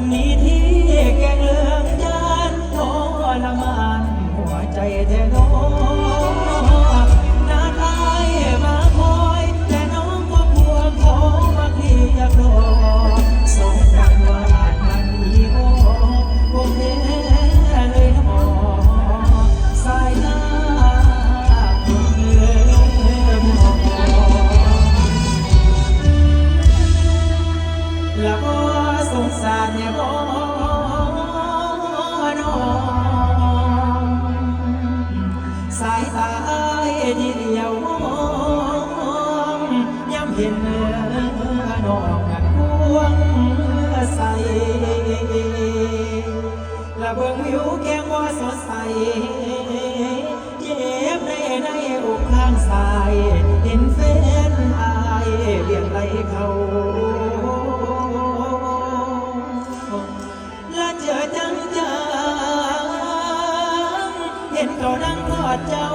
วันนี้ที่แกเลืองยานทรมานหัวใจแท้ ละเบิ่งวิวแก้ว่าสดใส เย็บในในอกข้างซ้าย เห็นแฟนอายเบี่ยงไหลเขาและเจอจังจังเห็นเขานั่งทอดเจ้า